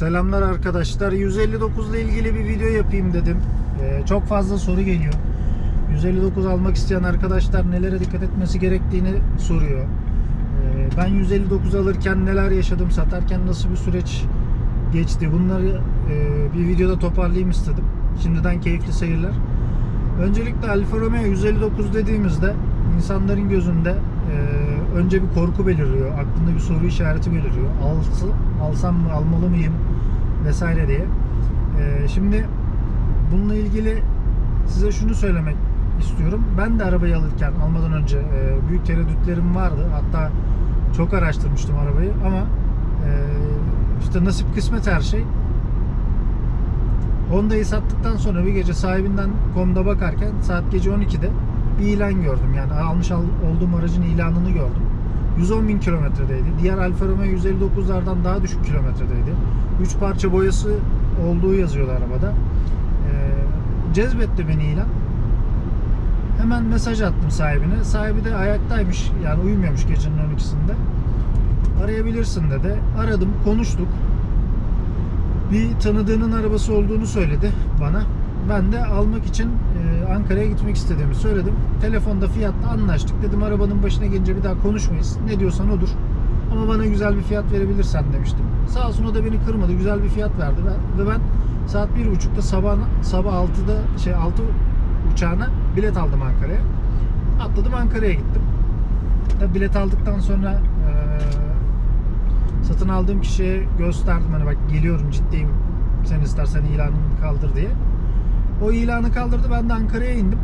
Selamlar arkadaşlar. 159 ile ilgili bir video yapayım dedim. Ee, çok fazla soru geliyor. 159 almak isteyen arkadaşlar nelere dikkat etmesi gerektiğini soruyor. Ee, ben 159 alırken neler yaşadım, satarken nasıl bir süreç geçti bunları e, bir videoda toparlayayım istedim. Şimdiden keyifli seyirler. Öncelikle Alfa Romeo 159 dediğimizde insanların gözünde önce bir korku beliriyor. Aklında bir soru işareti beliriyor. Alsı, alsam mı, almalı mıyım vesaire diye. E, şimdi bununla ilgili size şunu söylemek istiyorum. Ben de arabayı alırken almadan önce e, büyük tereddütlerim vardı. Hatta çok araştırmıştım arabayı ama e, işte nasip kısmet her şey. Honda'yı sattıktan sonra bir gece sahibinden komda bakarken saat gece 12'de bir ilan gördüm. Yani almış al- olduğum aracın ilanını gördüm. 110 bin kilometredeydi. Diğer Alfa Romeo 159'lardan daha düşük kilometredeydi. 3 parça boyası olduğu yazıyordu arabada. Ee, cezbetti beni ilan. Hemen mesaj attım sahibine. Sahibi de ayaktaymış. Yani uyumuyormuş gecenin 12'sinde. Arayabilirsin dedi. Aradım, konuştuk bir tanıdığının arabası olduğunu söyledi bana. Ben de almak için e, Ankara'ya gitmek istediğimi söyledim. Telefonda fiyatta anlaştık. Dedim arabanın başına gelince bir daha konuşmayız. Ne diyorsan odur. Ama bana güzel bir fiyat verebilirsen demiştim. Sağ olsun o da beni kırmadı. Güzel bir fiyat verdi. Ve- ben saat 1.30'da sabah sabah 6'da şey 6 uçağına bilet aldım Ankara'ya. Atladım Ankara'ya gittim. Tabii bilet aldıktan sonra e, satın aldığım kişiye gösterdim hani bak geliyorum ciddiyim sen istersen ilanını kaldır diye. O ilanı kaldırdı ben de Ankara'ya indim.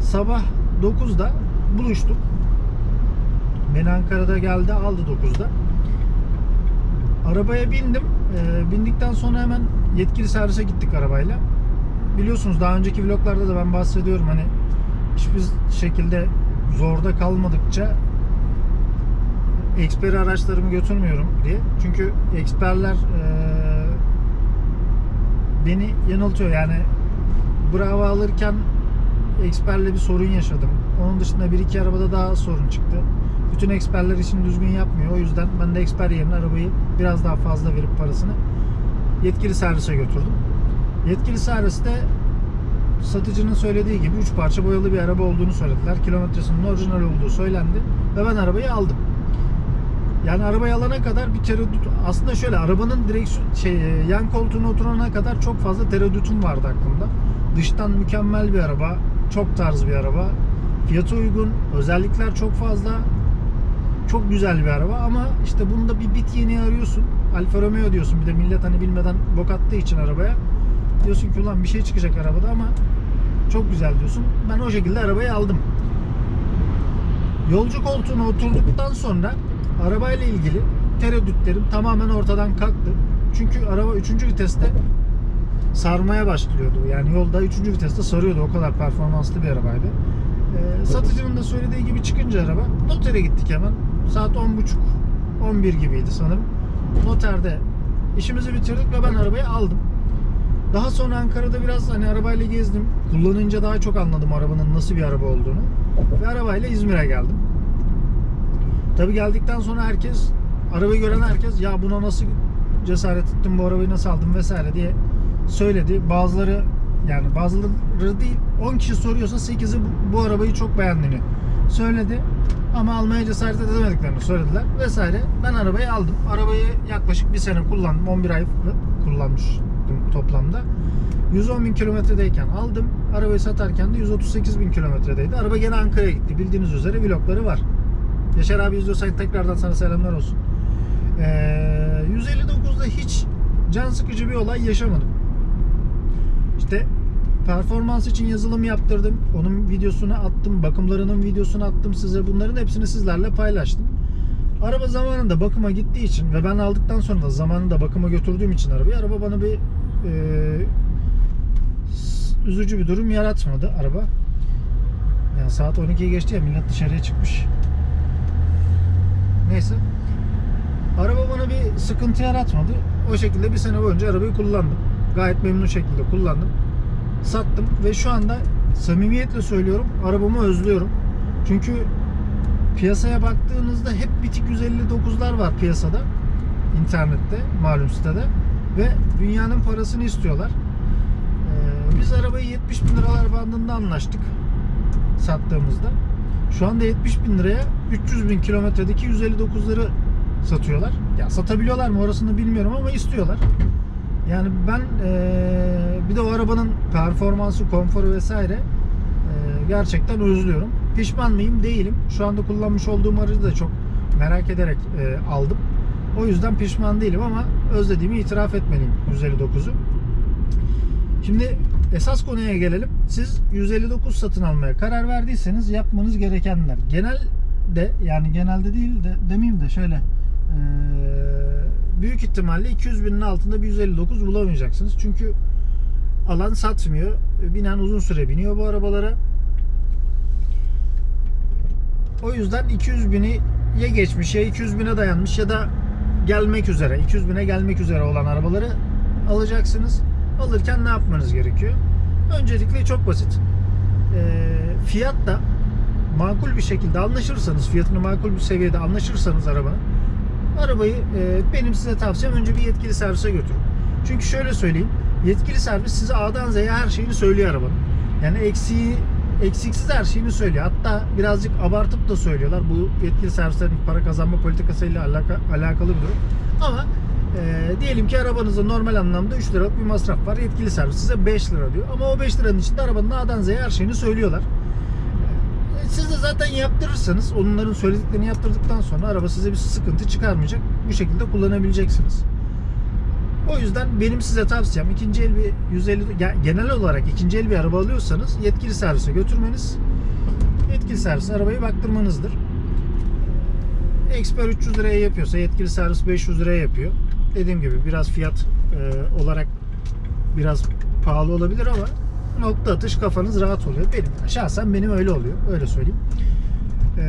Sabah 9'da buluştuk. Beni Ankara'da geldi aldı 9'da. Arabaya bindim. Ee, bindikten sonra hemen yetkili servise gittik arabayla. Biliyorsunuz daha önceki vloglarda da ben bahsediyorum hani hiçbir şekilde zorda kalmadıkça Xperi araçlarımı götürmüyorum diye. Çünkü Xper'ler eee, beni yanıltıyor. Yani Bravo alırken Xper'le bir sorun yaşadım. Onun dışında bir iki arabada daha sorun çıktı. Bütün Xper'ler işini düzgün yapmıyor. O yüzden ben de Xper yerine arabayı biraz daha fazla verip parasını yetkili servise götürdüm. Yetkili serviste satıcının söylediği gibi 3 parça boyalı bir araba olduğunu söylediler. Kilometresinin orijinal olduğu söylendi ve ben arabayı aldım. Yani arabayı alana kadar bir tereddüt aslında şöyle arabanın direksiyon şey e, yan koltuğuna oturana kadar çok fazla tereddütüm vardı aklımda. Dıştan mükemmel bir araba, çok tarz bir araba. Fiyatı uygun, özellikler çok fazla. Çok güzel bir araba ama işte bunda bir bit yeni arıyorsun. Alfa Romeo diyorsun bir de millet hani bilmeden bok attığı için arabaya. Diyorsun ki ulan bir şey çıkacak arabada ama çok güzel diyorsun. Ben o şekilde arabayı aldım. Yolcu koltuğuna oturduktan sonra arabayla ilgili tereddütlerim tamamen ortadan kalktı. Çünkü araba 3. viteste sarmaya başlıyordu. Yani yolda 3. viteste sarıyordu. O kadar performanslı bir arabaydı. Ee, satıcının da söylediği gibi çıkınca araba notere gittik hemen. Saat 10.30 11 gibiydi sanırım. Noterde işimizi bitirdik ve ben arabayı aldım. Daha sonra Ankara'da biraz hani arabayla gezdim. Kullanınca daha çok anladım arabanın nasıl bir araba olduğunu. Ve arabayla İzmir'e geldim. Tabii geldikten sonra herkes, arabayı gören herkes ya buna nasıl cesaret ettin, bu arabayı nasıl aldın vesaire diye söyledi. Bazıları yani bazıları değil 10 kişi soruyorsa 8'i bu, bu arabayı çok beğendiğini söyledi. Ama almaya cesaret edemediklerini söylediler vesaire. Ben arabayı aldım. Arabayı yaklaşık bir sene kullandım. 11 ay kullanmıştım toplamda. 110 bin kilometredeyken aldım. Arabayı satarken de 138 bin kilometredeydi. Araba gene Ankara'ya gitti. Bildiğiniz üzere vlogları var. Yaşar abi izliyorsan tekrardan sana selamlar olsun. Ee, 159'da hiç can sıkıcı bir olay yaşamadım. Performans için yazılım yaptırdım. Onun videosunu attım. Bakımlarının videosunu attım size. Bunların hepsini sizlerle paylaştım. Araba zamanında bakıma gittiği için ve ben aldıktan sonra da zamanında bakıma götürdüğüm için arabayı araba bana bir e, üzücü bir durum yaratmadı araba. Yani saat 12'yi geçti ya millet dışarıya çıkmış. Neyse. Araba bana bir sıkıntı yaratmadı. O şekilde bir sene boyunca arabayı kullandım. Gayet memnun şekilde kullandım. Sattım ve şu anda samimiyetle söylüyorum arabamı özlüyorum. Çünkü piyasaya baktığınızda hep bitik 159'lar var piyasada. internette malum sitede. ve dünyanın parasını istiyorlar. Ee, biz arabayı 70 bin liralar bandında anlaştık sattığımızda. Şu anda 70 bin liraya 300 bin kilometredeki 159'ları satıyorlar. Ya satabiliyorlar mı orasını bilmiyorum ama istiyorlar. Yani ben eee, bir de o arabanın performansı, konforu vesaire eee, gerçekten özlüyorum. Pişman mıyım? Değilim. Şu anda kullanmış olduğum aracı da çok merak ederek eee, aldım. O yüzden pişman değilim ama özlediğimi itiraf etmeliyim 159'u. Şimdi esas konuya gelelim. Siz 159 satın almaya karar verdiyseniz yapmanız gerekenler. Genelde yani genelde değil de demeyeyim de şöyle eee, büyük ihtimalle 200 binin altında bir 159 bulamayacaksınız. Çünkü alan satmıyor. Binen uzun süre biniyor bu arabalara. O yüzden 200 bini ya geçmiş ya 200 bine dayanmış ya da gelmek üzere 200 bine gelmek üzere olan arabaları alacaksınız. Alırken ne yapmanız gerekiyor? Öncelikle çok basit. Ee, fiyat da makul bir şekilde anlaşırsanız, fiyatını makul bir seviyede anlaşırsanız arabanın arabayı e, benim size tavsiyem önce bir yetkili servise götürün. Çünkü şöyle söyleyeyim. Yetkili servis size A'dan Z'ye her şeyini söylüyor arabanın. Yani eksiği eksiksiz her şeyini söylüyor. Hatta birazcık abartıp da söylüyorlar. Bu yetkili servislerin para kazanma politikasıyla alaka, alakalı bir durum. Ama e, diyelim ki arabanızda normal anlamda 3 liralık bir masraf var. Yetkili servis size 5 lira diyor. Ama o 5 liranın içinde arabanın A'dan Z'ye her şeyini söylüyorlar. Siz de zaten yaptırırsanız onların söylediklerini yaptırdıktan sonra araba size bir sıkıntı çıkarmayacak. Bu şekilde kullanabileceksiniz. O yüzden benim size tavsiyem ikinci el bir 150 ya genel olarak ikinci el bir araba alıyorsanız yetkili servise götürmeniz yetkili servise arabayı baktırmanızdır. Expert 300 liraya yapıyorsa yetkili servis 500 liraya yapıyor. Dediğim gibi biraz fiyat e, olarak biraz pahalı olabilir ama nokta atış kafanız rahat oluyor. Benim şahsen benim öyle oluyor. Öyle söyleyeyim. Eee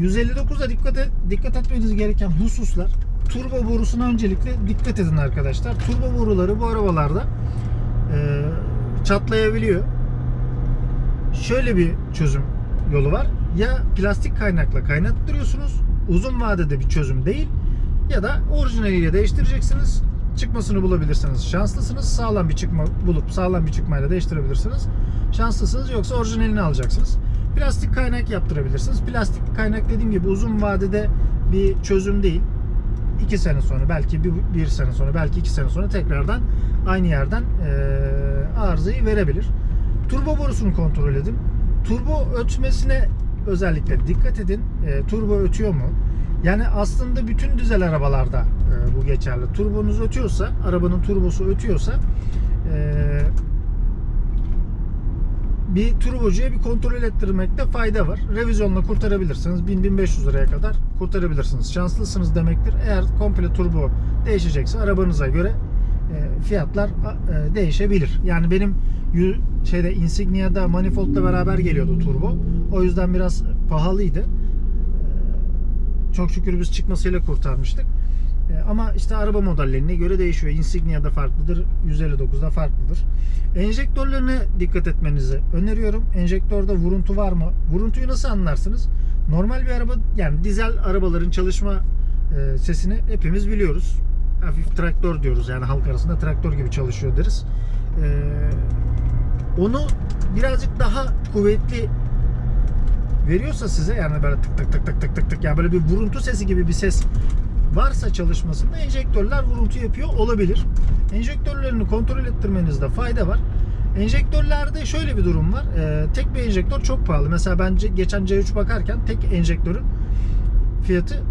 159'da dikkat, et, dikkat etmeniz gereken hususlar turbo borusuna öncelikle dikkat edin arkadaşlar. Turbo boruları bu arabalarda eee, çatlayabiliyor. Şöyle bir çözüm yolu var. Ya plastik kaynakla kaynattırıyorsunuz. Uzun vadede bir çözüm değil. Ya da orijinaliyle değiştireceksiniz. Çıkmasını bulabilirsiniz. Şanslısınız. Sağlam bir çıkma bulup sağlam bir çıkmayla değiştirebilirsiniz. Şanslısınız. Yoksa orijinalini alacaksınız. Plastik kaynak yaptırabilirsiniz. Plastik kaynak dediğim gibi uzun vadede bir çözüm değil. 2 sene sonra belki bir, bir sene sonra belki 2 sene sonra tekrardan aynı yerden eee, arızayı verebilir. Turbo borusunu kontrol edin. Turbo ötmesine özellikle dikkat edin. Eee, turbo ötüyor mu? Yani aslında bütün dizel arabalarda eee, bu geçerli. Turbonuz ötüyorsa, arabanın turbosu ötüyorsa eee bir turbocuya bir kontrol ettirmekte fayda var. Revizyonla kurtarabilirsiniz. 1000-1500 liraya kadar kurtarabilirsiniz. Şanslısınız demektir. Eğer komple turbo değişecekse arabanıza göre e, fiyatlar e, değişebilir. Yani benim şeyde Insignia'da manifoldla beraber geliyordu turbo. O yüzden biraz pahalıydı. E, Çok şükür biz çıkmasıyla kurtarmıştık. E, Ama işte araba modellerine göre değişiyor. Insignia'da farklıdır, 159'da farklıdır. Enjektörlerine dikkat etmenizi öneriyorum. Enjektörde vuruntu var mı? Vuruntuyu nasıl anlarsınız? Normal bir araba yani dizel arabaların çalışma e, sesini hepimiz biliyoruz. Hafif traktör diyoruz yani halk arasında traktör gibi çalışıyor deriz. E, onu birazcık daha kuvvetli veriyorsa size yani böyle tık tık tık tık tık tık tık yani böyle bir vuruntu sesi gibi bir ses varsa çalışmasında enjektörler vuruntu yapıyor olabilir. Enjektörlerini kontrol ettirmenizde fayda var. Enjektörlerde şöyle bir durum var. Ee, tek bir enjektör çok pahalı. Mesela ben geçen C3 bakarken tek enjektörün fiyatı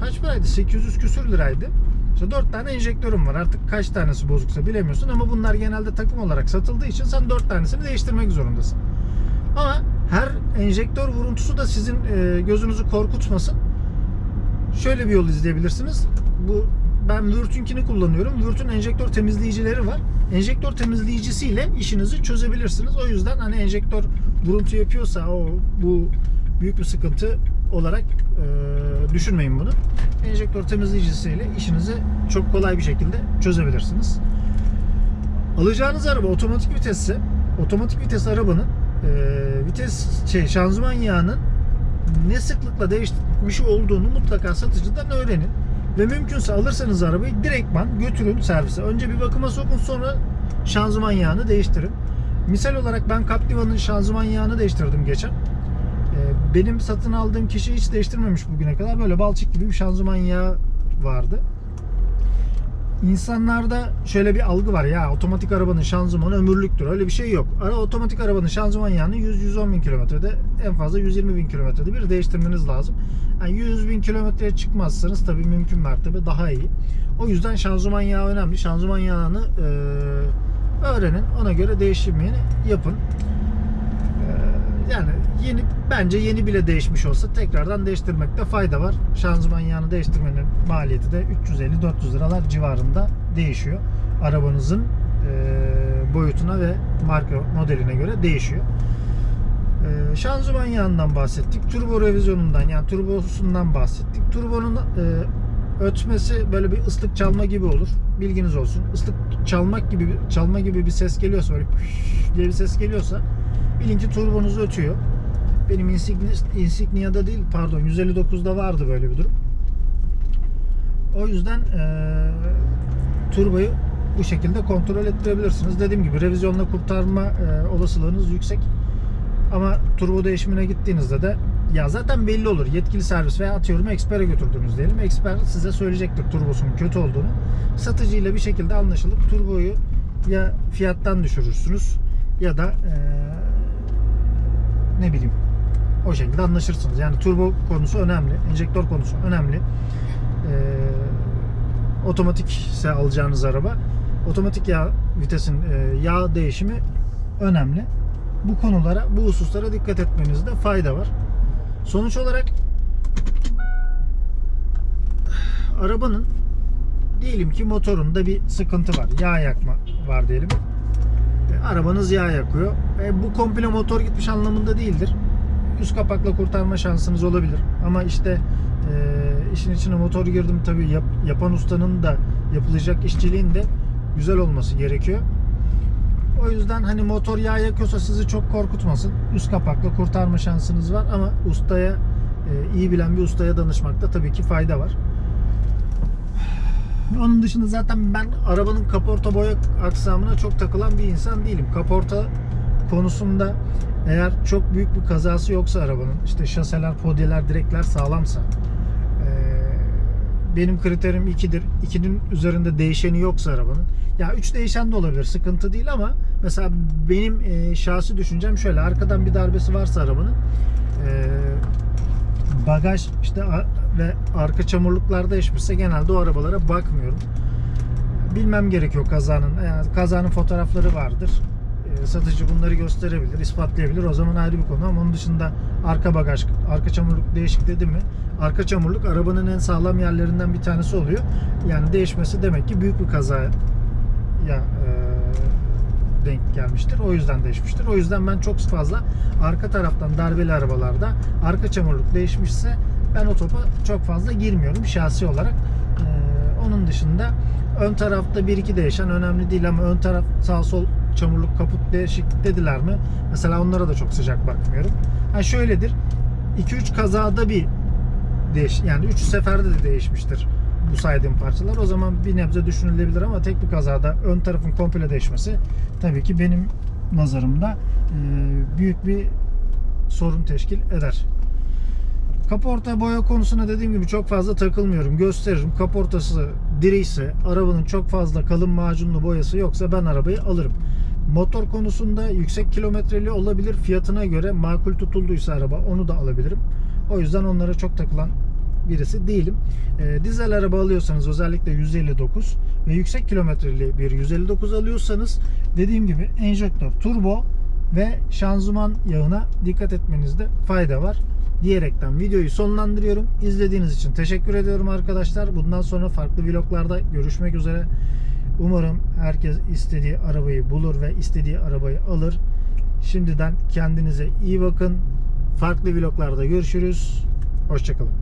kaç paraydı? 800 küsür liraydı. İşte 4 tane enjektörüm var. Artık kaç tanesi bozuksa bilemiyorsun ama bunlar genelde takım olarak satıldığı için sen 4 tanesini değiştirmek zorundasın. Ama her enjektör vuruntusu da sizin e, gözünüzü korkutmasın şöyle bir yol izleyebilirsiniz. Bu ben Würth'ünkini kullanıyorum. Würth'ün enjektör temizleyicileri var. Enjektör temizleyicisiyle işinizi çözebilirsiniz. O yüzden hani enjektör vuruntu yapıyorsa o bu büyük bir sıkıntı olarak e, düşünmeyin bunu. Enjektör temizleyicisiyle işinizi çok kolay bir şekilde çözebilirsiniz. Alacağınız araba otomatik vitesse. Otomatik vites arabanın e, vites şey şanzıman yağının ne sıklıkla değişmiş olduğunu mutlaka satıcıdan öğrenin. Ve mümkünse alırsanız arabayı direktman götürün servise. Önce bir bakıma sokun sonra şanzıman yağını değiştirin. Misal olarak ben Captiva'nın şanzıman yağını değiştirdim geçen. Ee, Benim satın aldığım kişi hiç değiştirmemiş bugüne kadar. Böyle balçık gibi bir şanzıman yağı vardı. İnsanlarda şöyle bir algı var ya otomatik arabanın şanzımanı ömürlüktür. Öyle bir şey yok. Ara otomatik arabanın şanzıman yağını 100-110 bin kilometrede en fazla 120 bin kilometrede bir değiştirmeniz lazım. Yani 100 bin kilometreye çıkmazsanız tabii mümkün mertebe daha iyi. O yüzden şanzıman yağı önemli. Şanzıman yağını e, öğrenin. Ona göre değişimini yapın. Yani yeni bence yeni bile değişmiş olsa tekrardan değiştirmekte fayda var. Şanzıman yağını değiştirmenin maliyeti de 350-400 liralar civarında değişiyor. Arabanızın e, boyutuna ve marka modeline göre değişiyor. E, şanzıman yağından bahsettik. Turbo revizyonundan yani turbosundan bahsettik. Turbonun e, ötmesi böyle bir ıslık çalma gibi olur. Bilginiz olsun. Islık çalmak gibi çalma gibi bir ses geliyorsa böyle diye bir ses geliyorsa bilin ki turbonuz ötüyor. Benim Insigni- Insignia'da değil pardon 159'da vardı böyle bir durum. O yüzden eee turboyu bu şekilde kontrol ettirebilirsiniz. Dediğim gibi revizyonla kurtarma eee, olasılığınız yüksek. Ama turbo değişimine gittiğinizde de ya zaten belli olur. Yetkili servis veya atıyorum ekspere götürdünüz diyelim. Eksper size söyleyecektir turbosunun kötü olduğunu. Satıcıyla bir şekilde anlaşılıp turboyu ya fiyattan düşürürsünüz ya da eee, ne bileyim o şekilde anlaşırsınız. Yani turbo konusu önemli. Enjektör konusu önemli. Ee, otomatik ise alacağınız araba otomatik yağ vitesin e, yağ değişimi önemli. Bu konulara, bu hususlara dikkat etmenizde fayda var. Sonuç olarak arabanın diyelim ki motorunda bir sıkıntı var. Yağ yakma var diyelim. E, Arabanız yağ yakıyor. E, bu komple motor gitmiş anlamında değildir. Üst kapakla kurtarma şansınız olabilir. Ama işte e, işin içine motor girdim tabii yap- yapan ustanın da yapılacak işçiliğin de güzel olması gerekiyor. O yüzden hani motor yağ yakıyorsa sizi çok korkutmasın. Üst kapakla kurtarma şansınız var ama ustaya e, iyi bilen bir ustaya danışmakta tabii ki fayda var. Onun dışında zaten ben arabanın kaporta boya aksamına çok takılan bir insan değilim. Kaporta konusunda eğer çok büyük bir kazası yoksa arabanın işte şaseler, podyeler, direkler sağlamsa eee, benim kriterim 2'dir. 2'nin üzerinde değişeni yoksa arabanın. Ya 3 değişen de olabilir. Sıkıntı değil ama mesela benim eee, şahsi düşüncem şöyle. Arkadan bir darbesi varsa arabanın eee, bagaj işte ve arka çamurluklar değişmişse genelde o arabalara bakmıyorum. Bilmem gerekiyor kazanın. Yani kazanın fotoğrafları vardır. Ee, satıcı bunları gösterebilir, ispatlayabilir. O zaman ayrı bir konu ama onun dışında arka bagaj, arka çamurluk değişik dedi mi? Arka çamurluk arabanın en sağlam yerlerinden bir tanesi oluyor. Yani değişmesi demek ki büyük bir kazaya ya e, denk gelmiştir. O yüzden değişmiştir. O yüzden ben çok fazla arka taraftan darbeli arabalarda arka çamurluk değişmişse ben o topa çok fazla girmiyorum şahsi olarak. Ee, onun dışında ön tarafta bir iki değişen önemli değil ama ön taraf sağ sol çamurluk kaput değişik dediler mi? Mesela onlara da çok sıcak bakmıyorum. Ha şöyledir. 2-3 kazada bir değiş yani 3 seferde de değişmiştir bu saydığım parçalar. O zaman bir nebze düşünülebilir ama tek bir kazada ön tarafın komple değişmesi tabii ki benim nazarımda e, büyük bir sorun teşkil eder. Kaporta boya konusuna dediğim gibi çok fazla takılmıyorum. Gösteririm. Kaportası diriyse, arabanın çok fazla kalın macunlu boyası yoksa ben arabayı alırım. Motor konusunda yüksek kilometreli olabilir. Fiyatına göre makul tutulduysa araba onu da alabilirim. O yüzden onlara çok takılan birisi değilim. E, dizel araba alıyorsanız özellikle 159 ve yüksek kilometreli bir 159 alıyorsanız dediğim gibi enjektör, turbo ve şanzıman yağına dikkat etmenizde fayda var diyerekten videoyu sonlandırıyorum. İzlediğiniz için teşekkür ediyorum arkadaşlar. Bundan sonra farklı vloglarda görüşmek üzere. Umarım herkes istediği arabayı bulur ve istediği arabayı alır. Şimdiden kendinize iyi bakın. Farklı vloglarda görüşürüz. Hoşçakalın.